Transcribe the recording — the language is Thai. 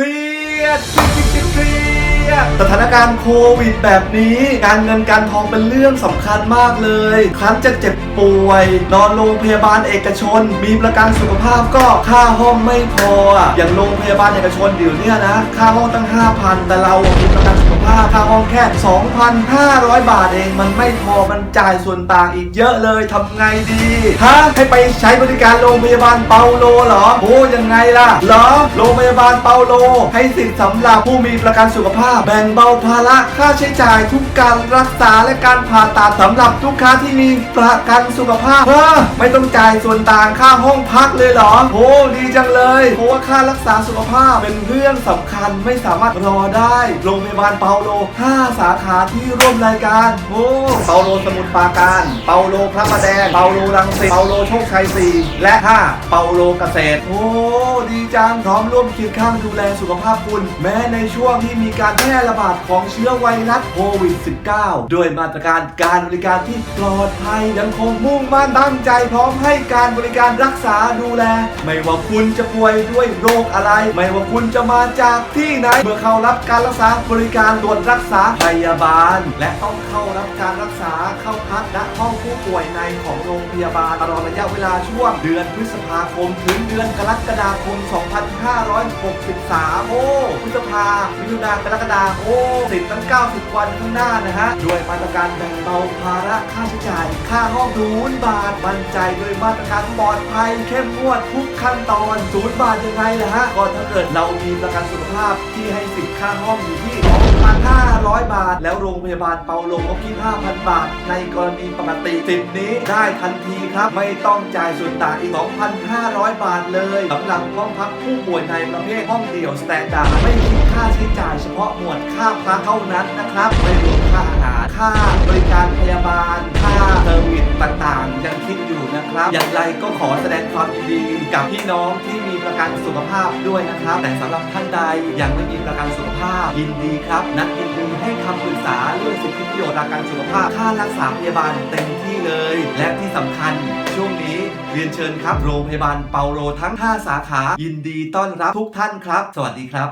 เครียด สถานการณ์โควิดแบบนี้ การเงินการทองเป็นเรื่องสำคัญมากเลย ครั้นจะเจ็บป่วย นอนโรงพยาบาลเอกชน มีประกันสุขภาพก็ค่าห้องไม่พอ อย่างโรงพยาบาลเอกชนเดี๋ยวเนี้นะ ค่าห้องตั้ง 5,000 แต่เรามีประกันสุขภาพค่าห้องแค่ 2,500 บาทเอง มันไม่พอ มันจ่ายส่วนต่างอีกเยอะเลยทำไงดีฮะให้ไปใช้บริการโรงพยาบาลเปาโลเหรอโอ้ยังไงล่ะเหรอโรงพยาบาลเปาโล ให้สิทธิ์สำหรับผู้มีประกันสุขภาพแบ่งเบาภาระค่าใช้จ่ายทุกการรักษาและการผ่าตัดสำหรับลูกค้าที่มีประกันสุขภาพเฮ้อไม่ต้องจ่ายส่วนต่างค่าห้องพักเลยเหรอโอ้ดีจังเลยเพราะว่าค่ารักษาสุขภาพเป็นเรื่องสำคัญไม่สามารถรอได้โรงพยาบาลเปาโล 5 สาขาที่ร่วมรายการโอ้เปาโลสมุทรปราการ เปาโลพระประแดง เปาโลรังสิต เปาโลโชคชัย4และ 5 เปาโลเกษตร โอ้ดีจังพร้อมร่วมเคียงข้างดูแลสุขภาพคุณ แม้ในช่วงที่มีการแพร่ระบาดของเชื้อไวรัสโควิด -19 ด้วยมาตรการการบริการที่ปลอดภัยยังคงมุ่งมั่นตั้งใจพร้อมให้การบริการรักษาดูแล ไม่ว่าคุณจะป่วยด้วยโรคอะไร ไม่ว่าคุณจะมาจากที่ไหนเมื่อเข้ารับการรักษาบริการตรวจรักษาพยาบาล และต้องเข้ารับการรักษา พักณห้องผู้ป่วยในของโรงพยาบาลตลอดระยะเวลาช่วงเดือนพฤษภาคม ถึงเดือนกรกฎาคม 2563 โอ้ พฤษภามิถุนากรกฎาคมโอ้สิบตั้ง 90 วันข้างหน้านะฮะ ด้วยมาตรการแบ่งเบาภาระค่าใช้จ่าย ค่าห้องศูนย์บาทมั่นใจด้วยมาตรการปลอดภัยเข้มงวดทุกขั้นตอนศูนย์บาทยังไงล่ะฮะก็ถ้าเกิดเรามีประกันสุขภาพที่ให้สิทธิ์ค่าห้องอยู่ที่2,500 ยาบาลเปาโลก็คิด5,000 บาท ในกรณีปกติสิทธิ์นี้ได้ทันทีครับ ไม่ต้องจ่ายส่วนต่างอีก 2,500 บาทเลยสำหรับห้องพักผู้ป่วยในประเภทห้องเดี่ยวสแตนดาร์ดไม่คิดค่าใช้จ่ายเฉพาะหมวดค่าพักเท่านั้นนะครับไม่รวมค่าอาหารค่าบริการพยาบาล ค่าเซอร์วิสต่างๆ ยังคิดอยู่นะครับ อย่างไรก็ขอแสดงความยินดีกับพี่น้องที่มีประกันสุขภาพด้วยนะครับ แต่สำหรับท่านใดยังไม่มีประกันสุขภาพ ยินดีครับ นัดยินดีให้คำปรึกษาเรื่องสิทธิประโยชน์ทางการสุขภาพ ค่ารักษาพยาบาลเต็มที่เลย และที่สำคัญช่วงนี้เรียนเชิญครับ โรงพยาบาลเปาโลทั้ง 5 สาขา ยินดีต้อนรับทุกท่านครับ สวัสดีครับ